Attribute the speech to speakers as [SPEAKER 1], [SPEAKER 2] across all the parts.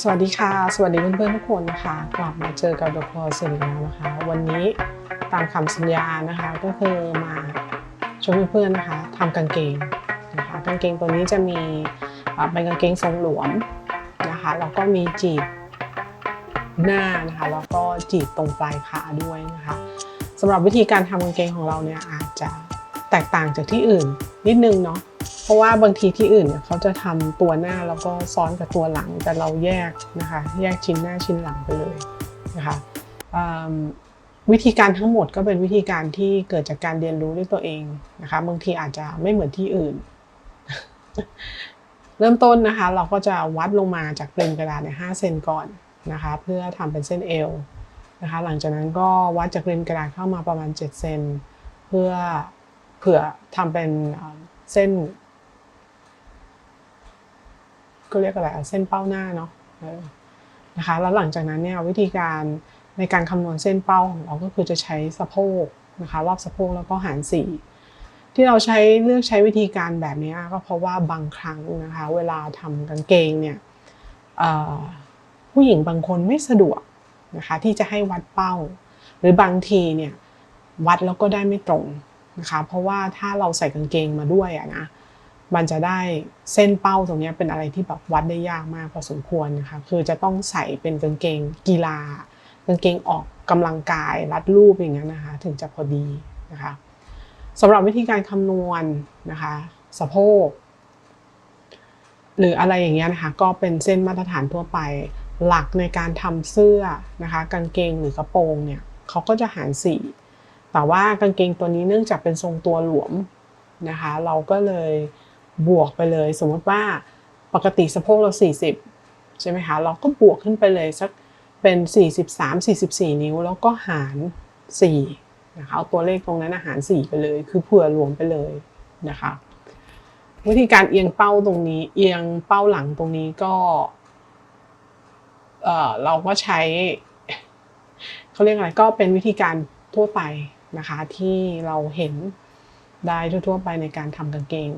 [SPEAKER 1] สวัสดีค่ะ สวัสดีเพื่อนๆทุกคนนะคะ กลับมาเจอกับดรเซริแล้วนะคะ วันนี้ตามคำสัญญานะคะก็คือมาชวนเพื่อนๆนะคะทำกางเกงนะคะกางเกงตัวนี้จะมีเป็นกางเกงทรงหลวมนะคะแล้วก็มีจีบหน้านะคะแล้วก็จีบตรงปลายขาด้วยนะคะสำหรับวิธีการทำกางเกงของเราเนี่ยอาจจะแตกต่างจากที่อื่นนิดนึงเนาะ เพราะว่าบางทีที่อื่นเนี่ยเขาจะทำตัวหน้าแล้วก็ซ้อนกับตัวหลังแต่เราแยกนะคะแยกชิ้นหน้าชิ้นหลังไปเลยนะคะวิธีการทั้งหมดก็เป็นวิธีการที่เกิดจากการเรียนรู้ด้วยตัวเองนะคะบางทีอาจจะไม่เหมือนที่อื่น เริ่มต้นนะคะเราก็จะวัดลงมาจากเปลนกระดาษเนี่ยห้าเซนก่อนนะคะเพื่อทำเป็นเส้นเอวนะคะหลังจากนั้นก็วัดจากเปลนกระดาษเข้ามาประมาณ7เซนเพื่อเผื่อทำเป็นเอ่อ เส้นก็เรียกอะไรเส้นเป้าหน้าเนาะนะคะแล้วหลังจากนั้นเนี่ยวิธีการในการคำนวณเส้นเป้าของเราก็คือจะใช้สะโพกนะคะรอบสะโพกแล้วก็หารสี่ที่เราใช้เลือกใช้วิธีการแบบนี้ก็เพราะว่าบางครั้งนะคะเวลาทำกางเกงเนี่ยผู้หญิงบางคนไม่สะดวกนะคะที่จะให้วัดเป้า หรือบางทีเนี่ยวัดแล้วก็ได้ไม่ตรงนะคะเพราะว่าถ้าเราใส่กางเกงมาด้วยอะนะ มันจะได้เส้นเป้าตรงนี้เป็นอะไรที่แบบวัดได้ยากมากพอสมควรนะคะคือจะต้องใส่เป็นกางเกงกีฬากางเกงออกกำลังกายรัดรูปอย่างเงี้ยนะคะ ถึงจะพอดีนะคะสำหรับวิธีการคำนวณนะคะสะโพกหรืออะไรอย่างเงี้ยนะคะก็เป็นเส้นมาตรฐานทั่วไป หลักในการทำเสื้อนะคะ กางเกงหรือกระโปรงเนี่ยเขาก็จะหารสี่แต่ว่ากางเกงตัวนี้เนื่องจากเป็นทรงตัวหลวมนะคะ เราก็เลย บวกไปเลย สมมติว่าปกติสะโพกเรา 40 ใช่ไหมคะ เราก็บวกขึ้นไปเลยสักเป็น 43 44 นิ้ว แล้วก็หาร4นะคะเอาตัวเลขตรงนั้นอาหาร 4 ไปเลย คือเผื่อรวมไปเลยนะคะวิธีการเอียงเป้าตรงนี้ เอียงเป้าหลังตรงนี้ก็เออเราก็ใช้เขาเรียกอะไรก็เป็นวิธีการทั่วไปนะคะที่เราเห็นได้ทั่วๆไปในการทำกางเกง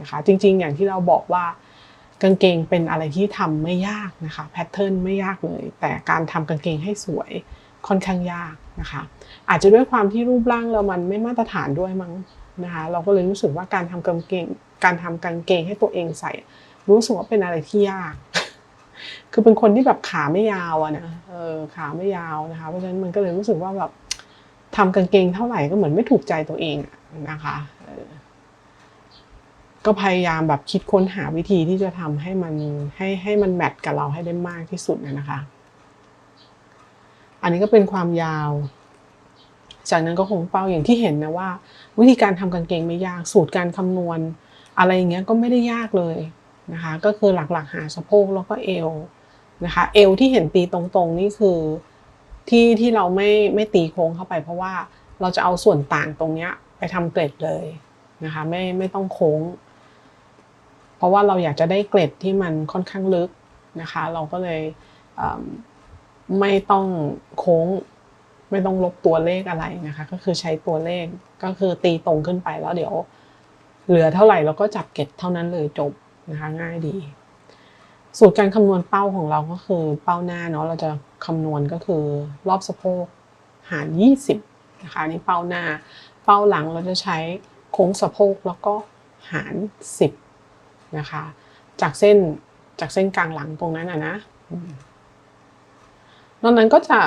[SPEAKER 1] นะคะ จริงๆ อย่างที่เราบอกว่ากางเกงเป็นอะไรที่ทำไม่ยากนะคะแพทเทิร์นไม่ยากเลย แต่การทำกางเกงให้สวยค่อนข้างยากนะคะ อาจจะด้วยความที่รูปร่างเรามันไม่มาตรฐานด้วยมั้งนะคะเราก็เลยรู้สึกว่าการทำกางเกง การทำกางเกงให้ตัวเองใส่ รู้สึกว่าเป็นอะไรที่ยาก คือเป็นคนที่แบบขาไม่ยาวอะนะเออขาไม่ยาวนะคะ เพราะฉะนั้นมันก็เลยรู้สึกว่าแบบทำกางเกงเท่าไหร่ก็เหมือนไม่ถูกใจตัวเองอะนะคะเออ ก็พยายามแบบคิดค้นหาวิธีที่จะทำให้มันให้ให้มันแมทกับเราให้ได้มากที่สุดนะนะคะ อันนี้ก็เป็นความยาว จากนั้นก็คงเป้าอย่างที่เห็นนะว่า วิธีการทำกางเกงไม่ยากสูตรการคำนวณ อะไรอย่างเงี้ยก็ไม่ได้ยากเลยนะคะ ก็คือหลักๆหาสะโพกแล้วก็เอวนะคะเอวที่เห็นตีตรงๆนี่คือที่ที่เราไม่ไม่ตีโค้งเข้าไป เพราะว่าเราจะเอาส่วนต่างตรงเนี้ยไปทำเกล็ดเลยนะคะไม่ไม่ต้องโค้ง เพราะว่าเราอยากจะได้เกล็ดที่มันค่อนข้างลึกนะคะ เราก็เลยเไม่ต้องโค้ง ไม่ต้องลบตัวเลขอะไรนะคะ ก็คือใช้ตัวเลขก็คือตีตรงขึ้นไปแล้วเดี๋ยว เหลือเท่าไหร่เราก็จับเก็บเท่านั้นเลยจบนะคะง่ายดี สูตรการคำนวณเป้าของเราก็คือเป้าหน้าเนาะเราจะคำนวณก็คือรอบสะโพกหาร 20นะคะนนี่เป้าหน้า เป้าหลังเราจะใช้โค้งสะโพกแล้วก็หาร 10 นะคะ จากเส้นจากเส้นกลางหลังตรงนั้นอะนะอืมนอกนั้นก็จะ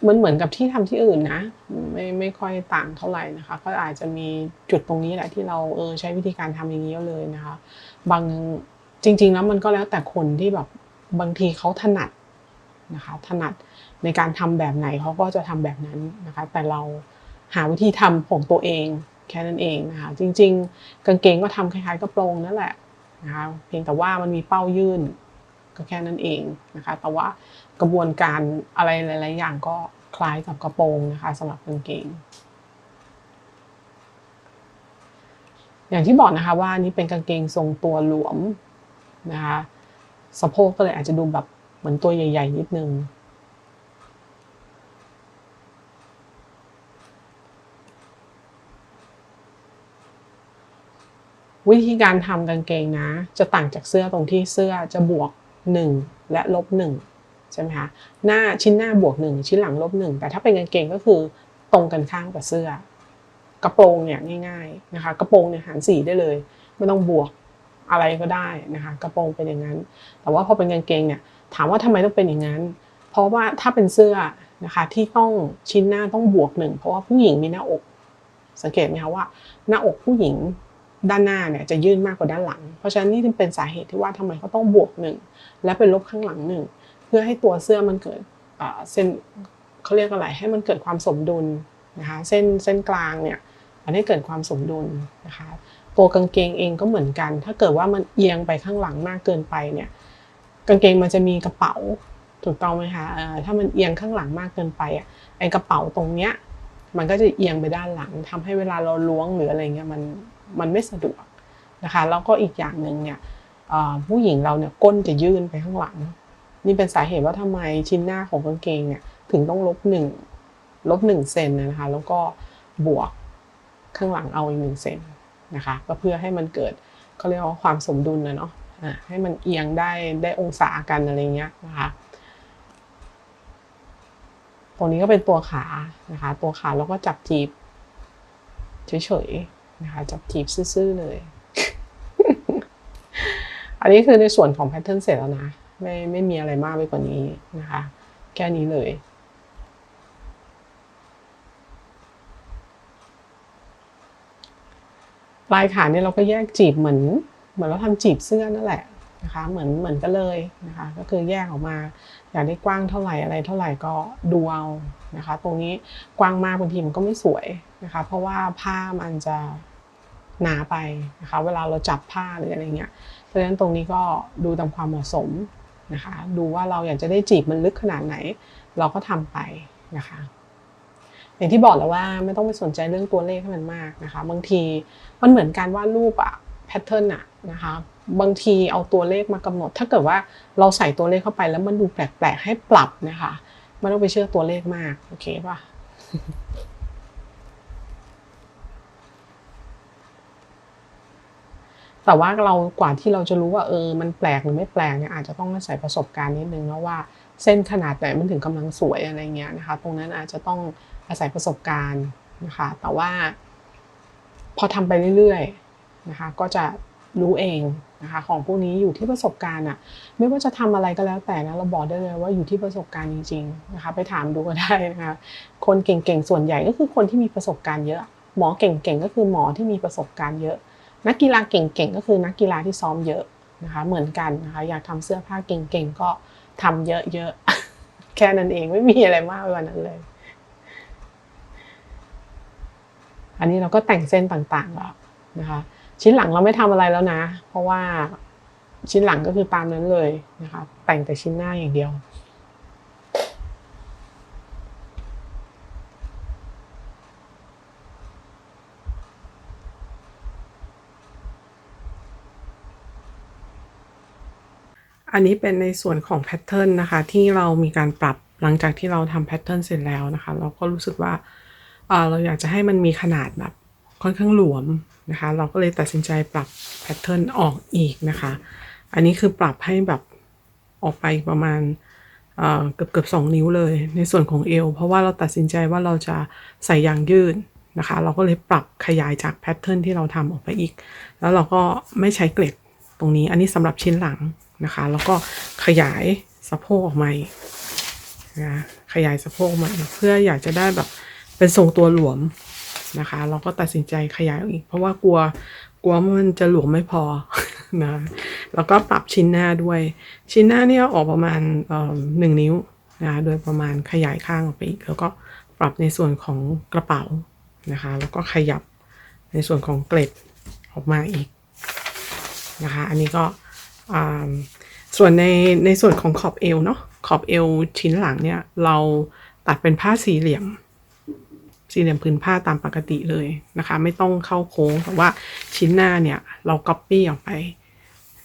[SPEAKER 1] เหมือนเหมือนกับที่ทำที่อื่นนะ ไม่ไม่ค่อยต่างเท่าไหร่นะคะ ก็อาจจะมีจุดตรงนี้แหละที่เราเออใช้วิธีการทำอย่างนี้เลยนะคะ บางจริง ๆ แล้วมันก็แล้วแต่คนที่แบบบางทีเขาถนัดนะคะ ถนัดในการทำแบบไหนเขาก็จะทำแบบนั้นนะคะ แต่เราหาวิธีทำของตัวเองแค่นั้นเองนะคะ จริง ๆ กางเกงก็ทำคล้ายๆกระโปรงนั่นแหละ นะคะเพียงแต่ว่ามันมีเป้ายื่นก็แค่นั้นเองนะคะ แต่ว่ากระบวนการอะไรหลาย ๆ อย่างก็คล้ายกับกระโปรงนะคะสำหรับกางเกง อย่างที่บอกนะคะว่านนี้เป็นกางเกงทรงตัวหลวมนะคะสะโพกก็เลยอาจจะดูแบบเหมือนตัวใหญ่ ๆ นิดนึง วิธีการทำกางเกงนะ จะต่างจากเสื้อตรงที่เสื้อจะบวก 1 และลบ1ใช่ไหมคะหน้าชิ้นหน้าบวก 1 ชิ้นหลังลบ1แต่ถ้าเป็นกางเกงก็คือตรงกันข้ามกับเสื้อ กระโปรงเนี่ยง่ายๆนะคะกระโปรงเนี่ยหารสีได้เลยไม่ต้องบวกอะไรก็ได้นะคะกระโปรงเป็นอย่างนั้น แต่ว่าพอเป็นกางเกงเนี่ยถามว่าทำไมต้องเป็นอย่างนั้น เพราะว่าถ้าเป็นเสื้อนะคะที่ต้องชิ้นหน้าต้องบวกหนึ่งเพราะว่าผู้หญิงมีหน้าอก สังเกตไหมคะว่า หน้าอกผู้หญิง ด้านหน้าเนี่ยจะยื่นมากกว่าด้านหลัง เพราะฉะนั้นนี่เป็นสาเหตุที่ว่าทำไมเขาต้องบวกหนึ่งและเป็นลบข้างหลังหนึ่งเพื่อให้ตัวเสื้อมันเกิดเส้นเขาเรียกอะไรให้มันเกิดความสมดุลนะคะเส้นเส้นกลางเนี่ยมันให้เกิดความสมดุลนะคะตัวกางเกงเองก็เหมือนกัน ถ้าเกิดว่ามันเอียงไปข้างหลังมากเกินไปเนี่ยกางเกงมันจะมีกระเป๋าถูกต้องไหมคะถ้ามันเอียงข้างหลังมากเกินไปอะไอกระเป๋าตรงเนี้ยมันก็จะเอียงไปด้านหลังทำให้เวลาเราล้วงหรืออะไรเงี้ยมัน มันไม่สะดวกนะคะแล้วก็อีกอย่างหนึ่งเนี่ยผู้หญิงเราเนี่ยก้นจะยื่นไปข้างหลัง นี่เป็นสาเหตุว่าทำไมชิ้นหน้าของกางเกงเนี่ยถึงต้องลบหนึ่งลบหนึ่งเซนนะคะแล้วก็บวกข้างหลังเอาอีกหนึ่งเซนนะคะก็เพื่อให้มันเกิดเขาเรียกว่าความสมดุลนะเนาะะให้มันเอียงได้ได้องศากันอะไรเงี้ยนะคะตรงนี้ก็เป็นตัวขานะคะ ตัวขาแล้วก็จับจีบเฉยๆ นะคะจับจีบซื่อๆเลย อันนี้คือในส่วนของแพทเทิร์นเสร็จแล้วนะ ไม่ไม่มีอะไรมากไปกว่านี้นะคะ แค่นี้เลยลายขาเนี่ยเราก็แยกจีบเหมือนเหมือนเราทำจีบเสื้อนั่นแหละนะคะเหมือนเหมือนกันเลยนะคะ ก็คือแยกออกมาอยากได้กว้างเท่าไหร่อะไรเท่าไหร่ก็ดูเอานะคะ ตรงนี้กว้างมากบางทีมันก็ไม่สวยนะคะ เพราะว่าผ้ามันจะ หนาไปนะคะเวลาเราจับผ้าหรืออะไรเงี้ยเพราะฉะนั้นตรงนี้ก็ดูตามความเหมาะสมนะคะดูว่าเราอยากจะได้จีบมันลึกขนาดไหน เราก็ทำไปนะคะอย่างที่บอกแล้วว่าไม่ต้องไปสนใจเรื่องตัวเลขให้มันมากนะคะบางทีมันเหมือนการวาดรูปอะแพทเทิร์นอะนะคะบางทีเอาตัวเลขมากำหนด ถ้าเกิดว่าเราใส่ตัวเลขเข้าไปแล้วมันดูแปลกๆให้ปรับนะคะไม่ต้องไปเชื่อตัวเลขมากโอเคป่ะ แต่ว่าเรากว่าที่เราจะรู้ว่าเออมันแปลกหรือไม่แปลกเนี่ยอาจจะต้องอาศัยประสบการณ์นิดนึงนะว่าเส้นขนาดไหนมันถึงกำลังสวยอะไรเงี้ยนะคะ ตรงนั้นอาจจะต้องอาศัยประสบการณ์นะคะ แต่ว่า พอทำไปเรื่อยๆนะคะ ก็จะรู้เองนะคะของพวกนี้อยู่ที่ประสบการณ์อะไม่ว่าจะทำอะไรก็แล้วแต่นะเราบอกได้เลยว่าอยู่ที่ประสบการณ์จริงๆนะคะไปถามดูก็ได้นะคะคนเก่งๆส่วนใหญ่ก็คือคนที่มีประสบการณ์เยอะ หมอเก่งๆก็คือหมอที่มีประสบการณ์เยอะ นักกีฬาเก่งๆก็คือนักกีฬาที่ซ้อมเยอะนะคะเหมือนกันนะคะอยากทำเสื้อผ้าเก่งๆก็ทำเยอะๆแค่นั้นเองไม่มีอะไรมากกว่านั้นเลย อันนี้เราก็แต่งเส้นต่างๆแล้วนะคะชิ้นหลังเราไม่ทำอะไรแล้วนะ เพราะว่าชิ้นหลังก็คือตามนั้นเลยนะคะแต่งแต่ชิ้นหน้าอย่างเดียว อันนี้เป็นในส่วนของแพทเทิร์นนะคะ ที่เรามีการปรับหลังจากที่เราทำแพทเทิร์นเสร็จแล้วนะคะ เราก็รู้สึกว่าเราอยากจะให้มันมีขนาดแบบค่อนข้างหลวมนะคะ เราก็เลยตัดสินใจปรับแพทเทิร์นออกอีกนะคะ อันนี้คือปรับให้แบบออกไปประมาณเกือบเกือบสองนิ้วเลย ในส่วนของเอว เพราะว่าเราตัดสินใจว่าเราจะใส่ยางยืดนะคะ เราก็เลยปรับขยายจากแพทเทิร์นที่เราทำออกไปอีก แล้วเราก็ไม่ใช้เกล็ด ตรงนี้อันนี้สำหรับชิ้นหลังนะคะ แล้วก็ขยายสะโพกออกมานะขยายสะโพกมาเพื่ออยากจะได้แบบเป็นทรงตัวหลวมนะคะ เราก็ตัดสินใจขยายอีก เพราะว่ากลัวกลัวมันจะหลวมไม่พอนะแล้วก็ปรับชิ้นหน้าด้วย ชิ้นหน้าเนี่ยออกประมาณหนึ่งนิ้วนะโดยประมาณขยายข้างออกไปอีกแล้วก็ปรับในส่วนของกระเป๋านะคะ แล้วก็ขยับในส่วนของเกล็ดออกมาอีก นะคะ อันนี้ก็ส่วนในในส่วนของขอบเอวเนาะขอบเอวชิ้นหลังเนี่ยเราตัดเป็นผ้าสี่เหลี่ยม สี่เหลี่ยมพื้นผ้าตามปกติเลยนะคะ ไม่ต้องเข้าโค้งแต่ว่าชิ้นหน้าเนี่ยเราก๊อปปี้ออกไป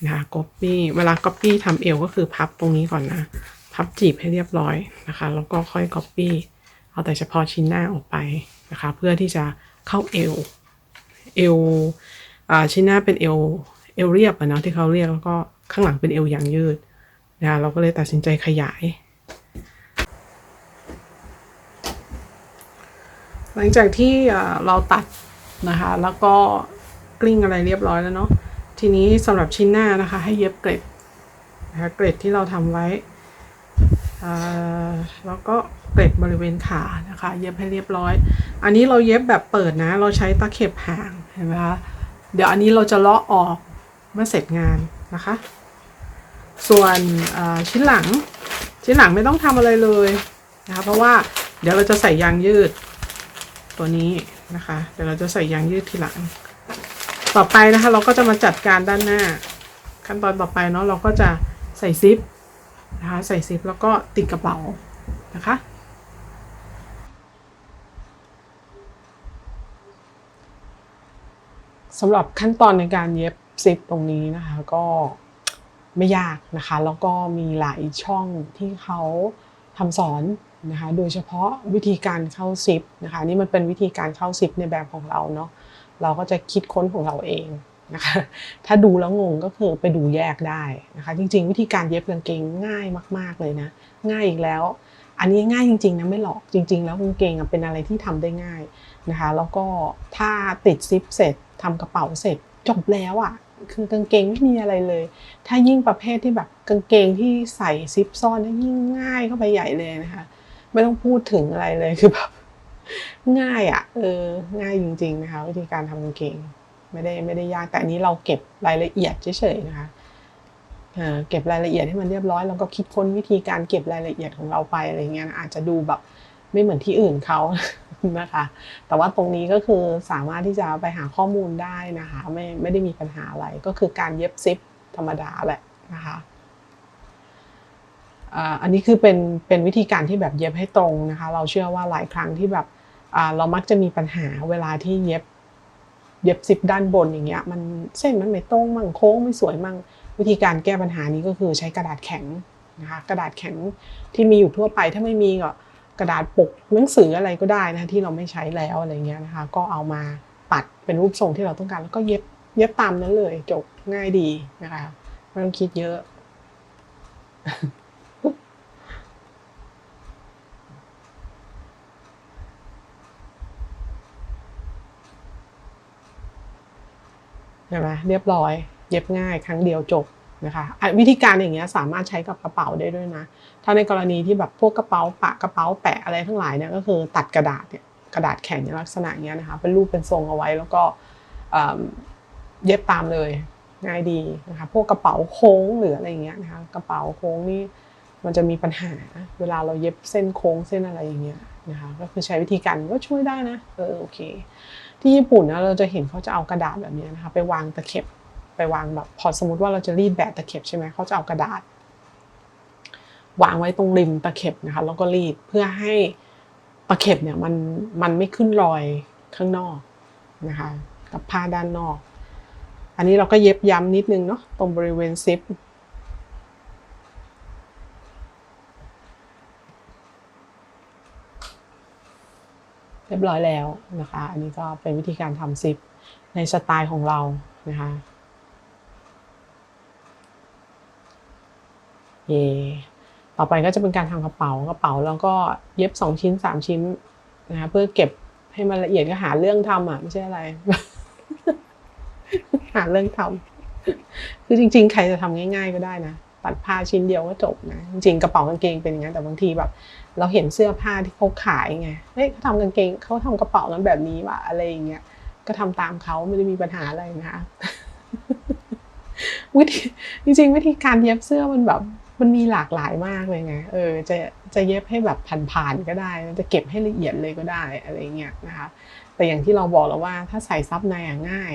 [SPEAKER 1] นะคะก๊อปปี้เวลาก๊อปปี้ทำเอวก็คือพับตรงนี้ก่อนนะ พับจีบให้เรียบร้อยนะคะ แล้วก็ค่อยก๊อปปี้เอาแต่เฉพาะชิ้นหน้าออกไปนะคะ เพื่อที่จะเข้าเอวเอวชิ้นหน้าเป็นเอว เอวเรียบอะเนาะที่เขาเรียกแล้วก็ข้างหลังเป็นเอวยางยืดนะคะเราก็เลยตัดสินใจขยาย หลังจากที่เราตัดนะคะแล้วก็กลิ้งอะไรเรียบร้อยแล้วเนาะทีนี้สำหรับชิ้นหน้านะคะให้เย็บเกล็ดนะคะเกล็ดที่เราทำไว้แล้วก็เกล็ดบริเวณขานะคะเย็บให้เรียบร้อย อันนี้เราเย็บแบบเปิดนะ เราใช้ตะเข็บห่างเห็นไหมคะเดี๋ยวอันนี้เราจะเลาะออก เมื่อเสร็จงานนะคะ ส่วนชิ้นหลัง ชิ้นหลังไม่ต้องทำอะไรเลยนะคะ เพราะว่าเดี๋ยวเราจะใส่ยางยืดตัวนี้นะคะ เดี๋ยวเราจะใส่ยางยืดทีหลัง ต่อไปนะคะ เราก็จะมาจัดการด้านหน้า ขั้นตอนต่อไปเนาะเราก็จะใส่ซิปนะคะใส่ซิปแล้วก็ติดกระเป๋านะคะสำหรับขั้นตอนในการเย็บ ซิปตรงนี้นะคะก็ไม่ยากนะคะ แล้วก็มีหลายช่องที่เขาทำสอนนะคะโดยเฉพาะวิธีการเข้าซิปนะคะนี่มันเป็นวิธีการเข้าซิปในแบบของเราเนาะเราก็จะคิดค้นของเราเองนะคะถ้าดูแล้วงงก็คือไปดูแยกได้นะคะจริง ๆ วิธีการเย็บกางเกงง่ายมาก ๆเลยนะง่ายอีกแล้ว อันนี้ง่ายจริงๆนะไม่หลอกจริง ๆ แล้วกางเกงเป็นอะไรที่ทำได้ง่ายนะคะแล้วก็ถ้าติดซิปเสร็จทำกระเป๋าเสร็จ จบแล้วอะ่ะคือกางเกงไม่มีอะไรเลย ถ้ายิ่งประเภทที่แบบกางเกงที่ใส่ซิปซ่อนนี่ยิ่งง่ายเข้าไปใหญ่เลยนะคะ ไม่ต้องพูดถึงอะไรเลยคือแบบง่ายอะ่ะเออง่ายจริง ๆนะคะ วิธีการทำกางเกงไม่ได้ไม่ได้ยากแต่อันนี้เราเก็บรายละเอียดเฉยๆนะคะเก็บรายละเอียดให้มันเรียบร้อยแล้วก็คิดค้นวิธีการเก็บรายละเอียดของเราไปอะไรเงี้ยอาจจะดูแบบไม่เหมือนที่อื่นเขา นะคะ แต่ว่าตรงนี้ก็คือสามารถที่จะไปหาข้อมูลได้นะคะไม่ไม่ได้มีปัญหาอะไรก็คือการเย็บซิปธรรมดาแหละนะคะอันนี้คือเป็นเป็นวิธีการที่แบบเย็บให้ตรงนะคะ เราเชื่อว่าหลายครั้งที่แบบเรามักจะมีปัญหาเวลาที่เย็บเย็บซิปด้านบนอย่างเงี้ยมันเส้นมันไม่ตรงมั่งโค้งไม่สวยมั่งวิธีการแก้ปัญหานี้ก็คือใช้กระดาษแข็งนะคะกระดาษแข็งที่มีอยู่ทั่วไปถ้าไม่มีก็ กระดาษปกหนังสืออะไรก็ได้นะที่เราไม่ใช้แล้วอะไรเงี้ยนะคะ ก็เอามาปัดเป็นรูปทรงที่เราต้องการแล้วก็เย็บเย็บตามนั้นเลยจบง่ายดีนะคะไม่ต้องคิดเยอะใช่ไหมเรียบร้อย เย็บง่ายครั้งเดียวจบ นะคะวิธีการอย่างเงี้ยสามารถใช้กับกระเป๋าได้ด้วยนะ ถ้าในกรณีที่แบบพวกกระเป๋าปะกระเป๋าแปะอะไรทั้งหลายเนี่ยก็คือตัดกระดาษเนี่ยกระดาษแข็งในลักษณะเนี้ยนะคะเป็นรูปเป็นทรงเอาไว้แล้วก็เย็บตามเลยง่ายดีนะคะพวกกระเป๋าโค้งหรืออะไรเงี้ยนะคะกระเป๋าโค้งนี่มันจะมีปัญหาเวลาเราเย็บเส้นโค้งเส้นอะไรอย่างเงี้ยนะคะก็คือใช้วิธีการก็ช่วยได้นะเออโอเค ที่ญี่ปุ่นนะเราจะเห็นเขาจะเอากระดาษแบบเนี้ยนะคะไปวางตะเข็บ ไปวางแบบพอสมมติว่าเราจะรีดแบบตะเข็บใช่ไหมเขาจะเอากระดาษ วางไว้ตรงริมตะเข็บนะคะแล้วก็รีดเพื่อให้ตะเข็บเนี่ยมันมันไม่ขึ้นรอยข้างนอกนะคะกับผ้าด้านนอก อันนี้เราก็เย็บย้ำนิดนึงเนาะตรงบริเวณซิปเรียบร้อยแล้วนะคะ อันนี้ก็เป็นวิธีการทำซิปในสไตล์ของเรานะคะ เยต่อไปก็จะเป็นการทำกระเป๋ากระเป๋าแล้วก็เย็บสองชิ้นสามชิ้นนะคะเพื่อเก็บให้มันละเอียดก็หาเรื่องทำอะไม่ใช่อะไร หาเรื่องทำคือจริง ๆ ใครจะทำง่าย ๆ ก็ได้นะตัดผ้าชิ้นเดียวก็จบนะจริงๆกระเป๋ากางเกงเป็นอย่างนั้นแต่บางทีแบบ เราเห็นเสื้อผ้าที่เขาขายไงเฮ้ยเขาทำกางเกงเขาทำกระเป๋านั้นแบบนี้ว่ะอะไรอย่างเงี้ยก็ทำตามเขาไม่ได้มีปัญหาอะไรนะคะวิธีจริง ๆ วิธีการเย็บเสื้อมันแบบ มันมีหลากหลายมากเลยไงเออจะจะเย็บให้แบบผ่านๆก็ได้ จะเก็บให้ละเอียดเลยก็ได้อะไรเงี้ยนะคะแต่อย่างที่เราบอกแล้วว่าถ้าใส่ซับในอะง่าย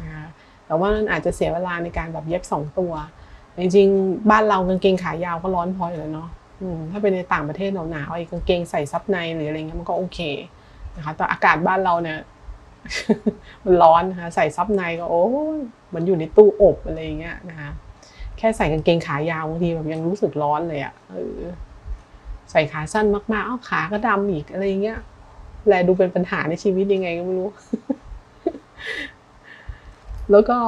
[SPEAKER 1] นะคะแต่ว่ามันอาจจะเสียเวลาในการแบบเย็บสองตัว จริงๆ บ้านเรากางเกงขายาวก็ร้อนพออยู่แล้วเนาะถ้าเป็นในต่างประเทศหนาวๆไอ้กางเกงใส่ซับในหรืออะไรเงี้ยมันก็โอเคนะคะแต่อากาศบ้านเราเนี่ยมันร้อนนะคะใส่ซับในก็โอ้มันอยู่ในตู้อบอะไรเงี้ยนะคะ แค่ใส่กางเกงขายาวบางทีแบบยังรู้สึกร้อนเลยอะ่ะเออใส่ขาสั้นมากๆเอ้าขาก็ดำอีกอะไรเงี้ยแลดูเป็นปัญหาในชีวิตยังไงก็ไม่รู้ แล้วก็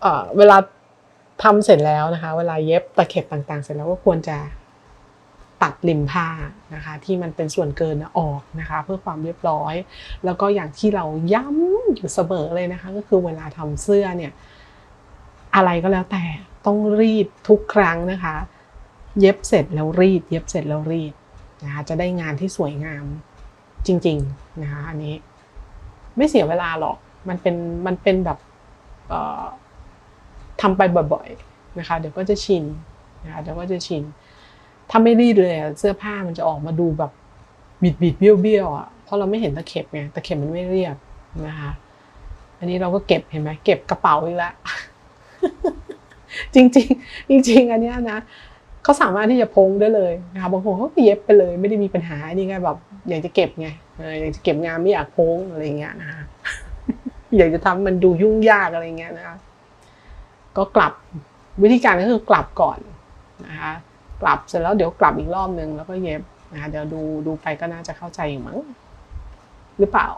[SPEAKER 1] เออเวลาทำเสร็จแล้วนะคะ เวลาเย็บตะเข็บต่าง ๆ เสร็จแล้วก็ควรจะตัดริมผ้านะคะ ที่มันเป็นส่วนเกินออกนะคะ เพื่อความเรียบร้อย แล้วก็อย่างที่เราย้ำอยู่เสมอเลยนะคะ ก็คือเวลาทำเสื้อเนี่ย อะไรก็แล้วแต่ ต้องรีดทุกครั้งนะคะ เย็บเสร็จแล้วรีด เย็บเสร็จแล้วรีดนะคะจะได้งานที่สวยงามจริงๆนะคะอันนี้ไม่เสียเวลาหรอกมันเป็นมันเป็นแบบทำไปบ่อยๆนะคะ เดี๋ยวก็จะชินนะคะเดี๋ยวก็จะชิน ถ้าไม่รีดเลยเสื้อผ้ามันจะออกมาดูแบบบิดบิดๆเบี้ยวเบี้ยวๆอะเพราะเราไม่เห็นตะเข็บไงตะเข็บมันไม่เรียบนะคะ อันนี้เราก็เก็บเห็นไหมเก็บกระเป๋าอีกแล้ว จริงๆจริงอันเนี้ยนะเขาสามารถที่จะพงได้เลยนะคะบางคนเขาก็เย็บไปเลย ไม่ได้มีปัญหาอันนี่ไงแบบอยากจะเก็บไงอยากจะเก็บงานไม่อยากพงอะไรเงี้ยนะคะอยากจะทำมันดูยุ่งยากอะไรเงี้ยนะคะก็กลับวิธีการก็คือกลับก่อนนะคะกลับเสร็จแล้วเดี๋ยวกลับอีกรอบนึงแล้วก็เย็บนะคะเดี๋ยวดูดูไปก็น่าจะเข้าใจอยู่มั้งหรือเปล่า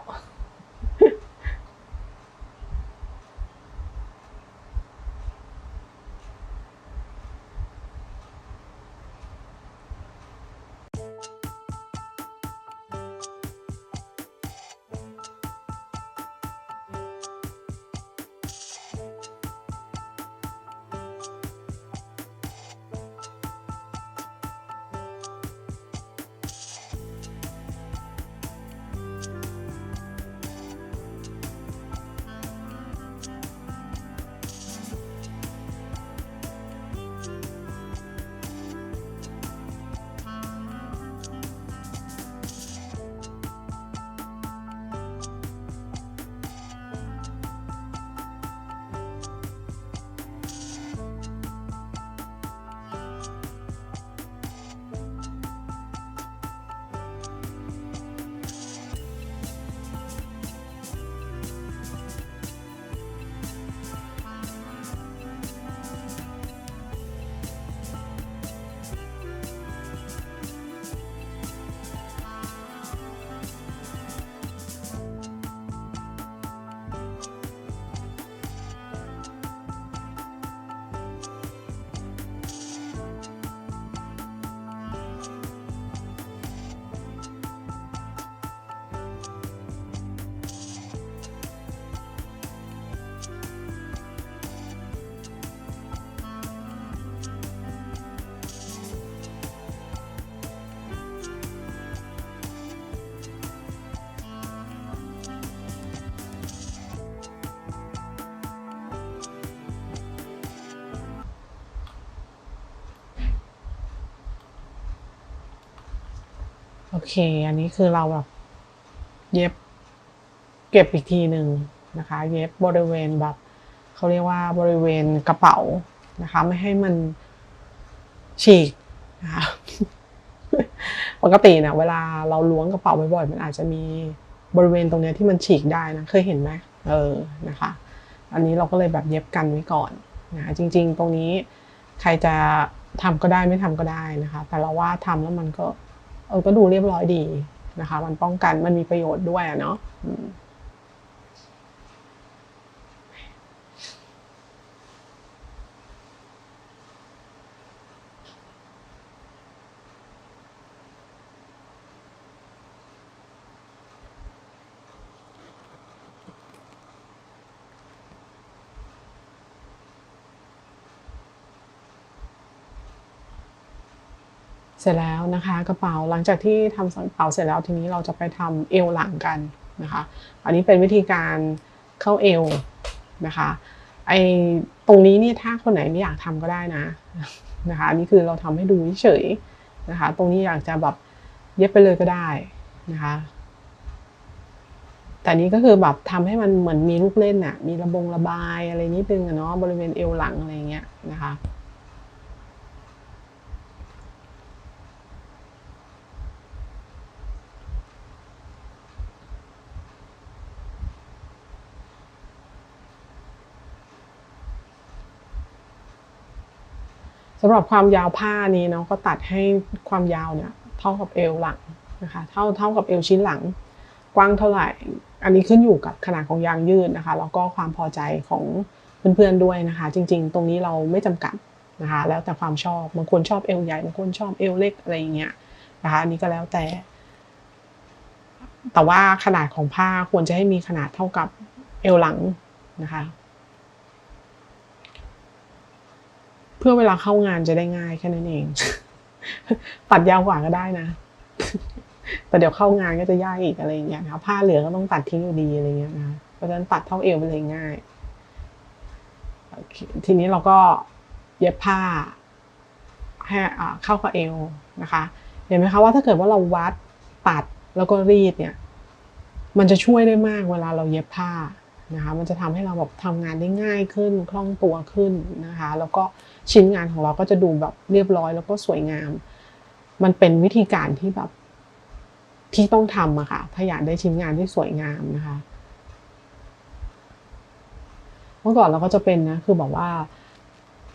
[SPEAKER 1] เค อันนี้คือเราแบบเย็บเก็บอีกทีหนึ่งนะคะ เย็บบริเวณแบบเขาเรียกว่าบริเวณกระเป๋านะคะ ไม่ให้มันฉีกนะคะปกติเนี่ยเวลาเราล้วงกระเป๋าบ่อยๆมันอาจจะมีบริเวณตรงนี้ที่มันฉีกได้นะเคยเห็นไหมเออนะคะ อันนี้เราก็เลยแบบเย็บกันไว้ก่อนนะะจริง ๆ ตรงนี้ใครจะทำก็ได้ไม่ทำก็ได้นะคะ แต่เราว่าทำแล้วมันก็ เออก็ดูเรียบร้อยดีนะคะ มันป้องกันมันมีประโยชน์ด้วยอะเนาะ เสร็จแล้วนะคะกระเป๋าหลังจากที่ทำกระเป๋าเสร็จแล้วทีนี้เราจะไปทำเอวหลังกันนะคะ อันนี้เป็นวิธีการเข้าเอวนะคะไอตรงนี้เนี่ยถ้าคนไหนไม่อยากทำก็ได้นะนะคะนนี้คือเราทำให้ดูเฉยนะคะ ตรงนี้อยากจะแบบเย็บไปเลยก็ได้นะคะแต่นี้ก็คือแบบทำให้มันเหมือนมีลูกเล่นน่ะ มีระบงระบายอะไรนิดนึงอะเนาะบริเวณเอวหลังอะไรเงี้ยนะคะ สำหรับความยาวผ้านี้เนาะก็ตัดให้ความยาวเนี่ยเท่ากับเอวหลังนะคะเท่าเท่ากับเอวชิ้นหลัง กว้างเท่าไหร่ อันนี้ขึ้นอยู่กับขนาดของยางยืดนะคะแล้วก็ความพอใจของเพื่อนๆด้วยนะคะ จริง ๆ ตรงนี้เราไม่จำกัดนะคะแล้วแต่ความชอบบางคนชอบเอวใหญ่บางคนชอบเอวเล็กอะไรอย่างเงี้ยนะคะอันนี้ก็แล้วแต่ แต่ว่าขนาดของผ้าควรจะให้มีขนาดเท่ากับเอวหลังนะคะ เพื่อเวลาเข้างานจะได้ง่ายแค่นั้นเอง ตัดยาวกว่าก็ได้นะ แต่เดี๋ยวเข้างานก็จะยากอีกอะไรอย่างเงี้ยนะคะผ้าเหลือก็ต้องตัดทิ้งอยู่ดีอะไรเงี้ยนะเพราะฉะนั้นตัดเท่าเอวไปเลยง่ายทีนี้เราก็เย็บผ้าให้เข้ากับเอวนะคะ เห็นไหมคะว่าถ้าเกิดว่าเราวัดตัดแล้วก็รีดเนี่ย มันจะช่วยได้มากเวลาเราเย็บผ้า นะคะมันจะทำให้เราแบบทำงานได้ง่ายขึ้นคล่องตัวขึ้นนะคะ แล้วก็ชิ้นงานของเราก็จะดูแบบเรียบร้อยแล้วก็สวยงาม มันเป็นวิธีการที่แบบที่ต้องทำอะค่ะถ้าอยากได้ชิ้นงานที่สวยงามนะคะเมื่อก่อนเราก็จะเป็นนะ คือบอกว่า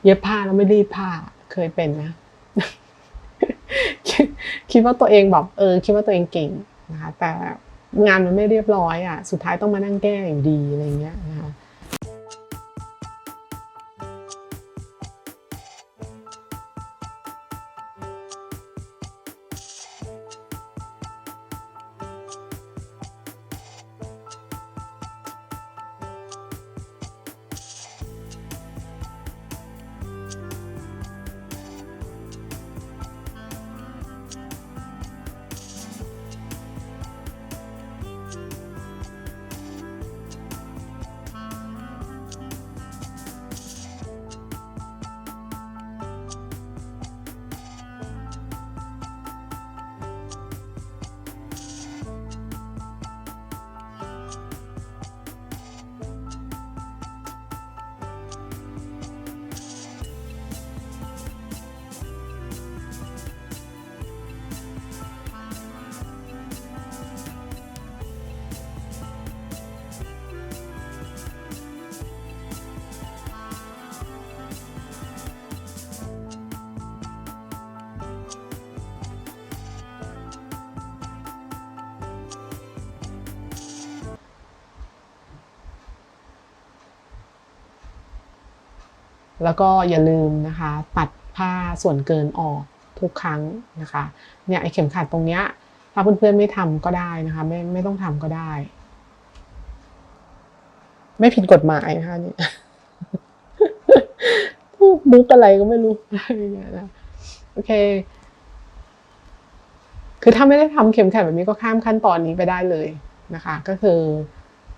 [SPEAKER 1] เย็บผ้าแล้วไม่รีดผ้าเคยเป็นนะ คิดคิดว่าตัวเองแบบเออ คิดว่าตัวเองเก่งนะคะแต่ งานมันไม่เรียบร้อยอะสุดท้ายต้องมานั่งแก้อยู่ดีอะไรเงี้ยนะคะ แล้วก็อย่าลืมนะคะตัดผ้าส่วนเกินออกทุกครั้งนะคะเนี่ยไอเข็มขัดตรงเนี้ยถ้าเพื่อนๆไม่ทำก็ได้นะคะไม่ไม่ต้องทำก็ได้ ไม่ผิดกฎหมายนะคะเนี่ยมุกอะไรก็ไม่รู้อะไรอย่างเงี้ยนะโอเค คือถ้าไม่ได้ทำเข็มขัดแบบนี้ก็ข้ามขั้นตอนนี้ไปได้เลยนะคะ ก็คือ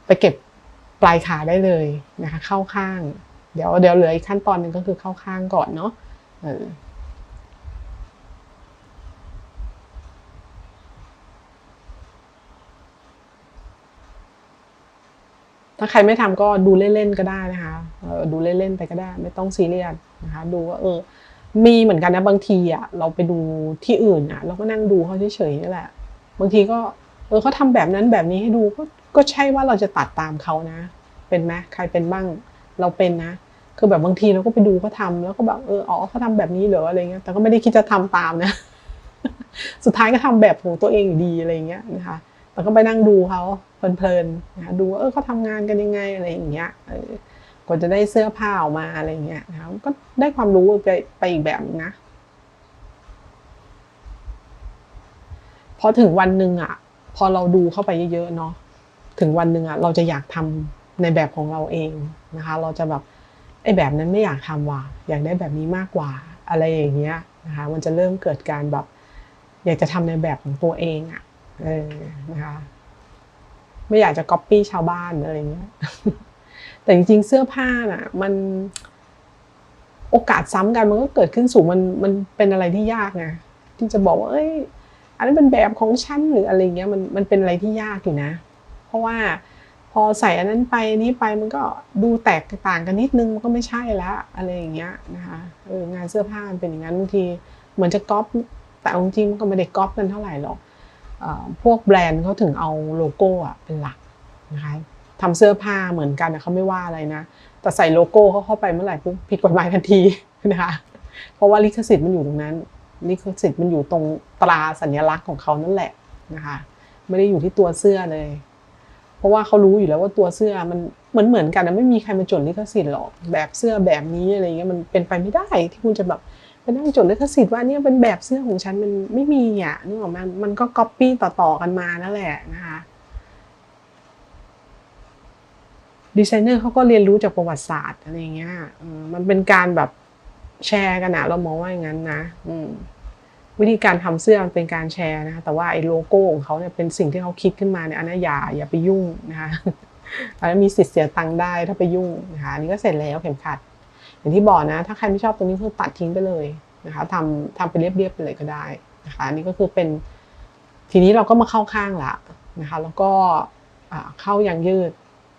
[SPEAKER 1] ไปเก็บปลายขาได้เลยนะคะ เข้าข้าง เดี๋ยวเดี๋ยวเหลืออีกขั้นตอนหนึ่งก็คือเข้าข้างก่อนเนาะเออถ้าใครไม่ทำก็ดูเล่นๆก็ได้นะคะดูเล่นๆไปก็ได้ ไม่ต้องซีเรียสนะคะ ดูว่าเออ มีเหมือนกันนะบางทีอะเราไปดูที่อื่นอะ เราก็นั่งดูเขาเฉยๆนี่แหละ บางทีก็ เออเขาทำแบบนั้นแบบนี้ให้ดูก็ก็ใช่ว่าเราจะตัดตามเขานะ เป็นไหมใครเป็นบ้าง เราเป็นนะ คือแบบบางทีเราก็ไปดูเขาทำแล้วก็แบบเอออ๋อเขาทำแบบนี้เหรออะไรเงี้ยแต่ก็ไม่ได้คิดจะทำตามนะ สุดท้ายก็ทำแบบของตัวเองอยู่ดีอะไรเงี้ยนะคะแต่ก็ไปนั่งดูเขาเพลินๆนะคะดูว่าเออเขาทำงานกันยังไงอะไรอย่างเงี้ยเออกว่าจะได้เสื้อผ้าออกมาอะไรเงี้ยนะคะก็ได้ความรู้ไปไปอีกแบบนะพอถึงวันหนึ่งอะ พอเราดูเข้าไปเยอะๆเนาะถึงวันหนึ่งอะ เราจะอยากทำในแบบของเราเองนะคะ เราจะแบบ ไอ้แบบนั้นไม่อยากทำว่ะอยากได้แบบนี้มากกว่าอะไรอย่างเงี้ยนะคะมันจะเริ่มเกิดการแบบอยากจะทำในแบบของตัวเองอะเออนะคะไม่อยากจะก๊อปปี้ชาวบ้านอะไรเงี้ยแต่จริงๆเสื้อผ้าน่ะมันโอกาสซ้ำกันมันก็เกิดขึ้นสูงมันมันเป็นอะไรที่ยากไงที่จะบอกว่าเอ้ยอันนั้นเป็นแบบของฉันหรืออะไรเงี้ยมันมันเป็นอะไรที่ยากอยู่นะ เพราะว่า อใส่อันนั้นไปนี้ไปมันก็ดูแตกต่างกันนิดนึงมันก็ไม่ใช่แล้วอะไรอย่างเงี้ยนะคะเอองานเสื้อผ้ามันเป็นอย่างนั้นบางทีเหมือนจะก๊อปแต่เอาจริงๆมันก็ไม่ได้ก๊อปกันเท่าไหร่หรอกอพวกแบรนด์เขาถึงเอาโลโก้อะเป็นหลักนะคะทำเสื้อผ้าเหมือนกันเขาไม่ว่าอะไรนะ แต่ใส่โลโก้เขาเข้าไปเมื่อไหร่ปุ๊บผิดกฎหมายทันทีนะคะเพราะว่าลิขสิทธิ์มันอยู่ตรงนั้นลิขสิทธิ์มันอยู่ตรงตราสัญลักษณ์ของเขานั่นแหละนะคะไม่ได้อยู่ที่ตัวเสื้อเลย ราะว่าเขารู้อยู่แล้วว่าตัวเสื้อมันเหมือนเหมือนกันนะไม่มีใครมาจดลิขสิทธิ์หรอกแบบเสื้อแบบนี้อะไรเงี้ยมันเป็นไปไม่ได้ที่คุณจะแบบไปนั่งจดลิขสิทธิ์ว่าเนี่ยเป็นแบบเสื้อของฉันมันไม่มีอะนึกออกไหมมันก็ก๊อปปี้ต่อๆกันมานั่นแหละนะคะดีไซเนอร์เขาก็เรียนรู้จากประวัติศาสตร์อะไรเงี้ยมันเป็นการแบบแชร์กันนะเรามองว่าอย่างนั้นนะ อืม วิธีการทำเสื้อมันเป็นการแชร์นะคะแต่ว่าไอ้โลโก้ของเขาเนี่ยเป็นสิ่งที่เขาคิดขึ้นมาเนี่ยอันนั้อย่าอย่าไปยุ่งนะคะอันนั้มีสิทธิ์เสียตังค์ได้ถ้าไปยุ่งนะคะอันนี้ก็เสร็จแล้วเข็มขัด อย่างที่บอกนะ ถ้าใครไม่ชอบตรงนี้คือตัดทิ้งไปเลยนะคะทำทำไปเรียบๆไปเลยก็ได้นะคะอันนี้ก็คือเป็นทีนี้เราก็มาเข้าข้างละนะคะแล้วก็เข้ายางยืด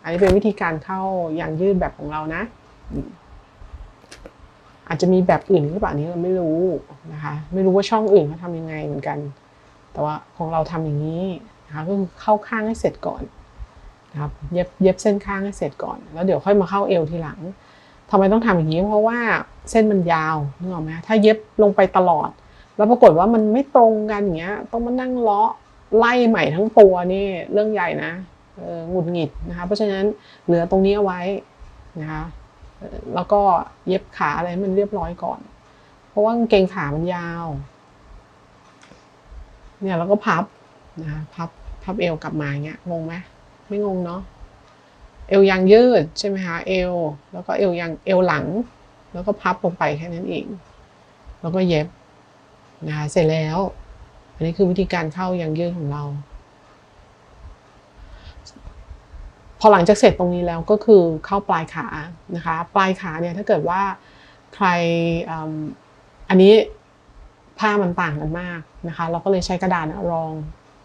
[SPEAKER 1] อันนี้เป็นวิธีการเข้ายางยืดแบบของเรานะ อาจจะมีแบบอื่นหรือเปล่านี้เราไม่รู้นะคะ ไม่รู้ว่าช่องอื่นเขาทำยังไงเหมือนกัน แต่ว่าของเราทำอย่างนี้นะคะก็คือเข้าข้างให้เสร็จก่อนนะครับเย็บเย็บเส้นข้างให้เสร็จก่อน แล้วเดี๋ยวค่อยมาเข้าเอวทีหลังทำไมต้องทำอย่างนี้ เพราะว่าเส้นมันยาวนึกออกไหมถ้าเย็บลงไปตลอด แล้วปรากฏว่ามันไม่ตรงกันอย่างเงี้ย ต้องมานั่งเลาะไล่ใหม่ทั้งตัวนี่เรื่องใหญ่นะหงุดหงิดนะคะ เพราะฉะนั้นเหลือตรงนี้เอาไว้นะคะ แล้วก็เย็บขาอะไรให้มันเรียบร้อยก่อน เพราะว่ากางเกงขามันยาว เนี่ยแล้วก็พับนะคะพับพับเอวกลับมาเงี้ยงงไหมไม่งงเนาะเอวยางยืดใช่ไหมคะเอวแล้วก็เอวยางเอวหลัง แล้วก็พับลงไปแค่นั้นเอง แล้วก็เย็บนะคะเสร็จแล้ว อันนี้คือวิธีการเข้ายางยืดของเรา พอหลังจากเสร็จตรงนี้แล้วก็คือเข้าปลายขานะคะ ปลายขาเนี่ยถ้าเกิดว่าใครอ,อันนี้ผ้ามันต่างกันมากนะคะ เราก็เลยใช้กระดาษรอง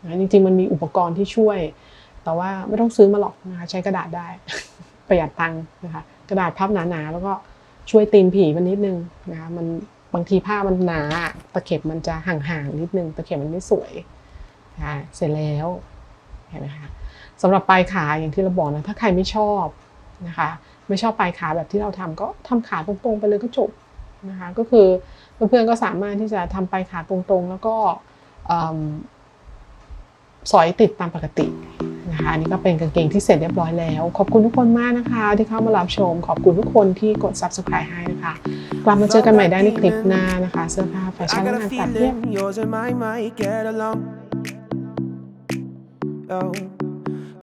[SPEAKER 1] นะจริงๆมันมีอุปกรณ์ที่ช่วย แต่ว่าไม่ต้องซื้อมาหรอกนะคะใช้กระดาษได้ ประหยัดตังค์นะคะ กระดาษพับหนาๆแล้วก็ช่วยตีนผีมันนิดนึงนะคะมันบางทีผ้ามันหนาตะเข็บมันจะห่างๆนิดนึงตะเข็บมันไม่สวยนะคะเสร็จแล้วเห็นไหมคะ สำหรับปลายขาอย่างที่เราบอกนะถ้าใครไม่ชอบนะคะ ไม่ชอบปลายขาแบบที่เราทำก็ทำขาตรงๆไปเลยก็จบนะคะก็คือเพื่อนๆก็สามารถที่จะทำปลายขาตรงๆ แล้วก็เอิ่มสอยติดตามปกตินะคะอันนี้ก็เป็นกางเกงที่เสร็จเรียบร้อยแล้ว ขอบคุณทุกคนมากนะคะ ที่เข้ามารับชม ขอบคุณทุกคนที่กด subscribe ให้นะคะ กลับมาเจอกันใหม่ได้ในคลิปหน้านะคะ เสื้อผ้าแฟชั่น
[SPEAKER 2] I got
[SPEAKER 1] งาน
[SPEAKER 2] a
[SPEAKER 1] ตัดเย็บ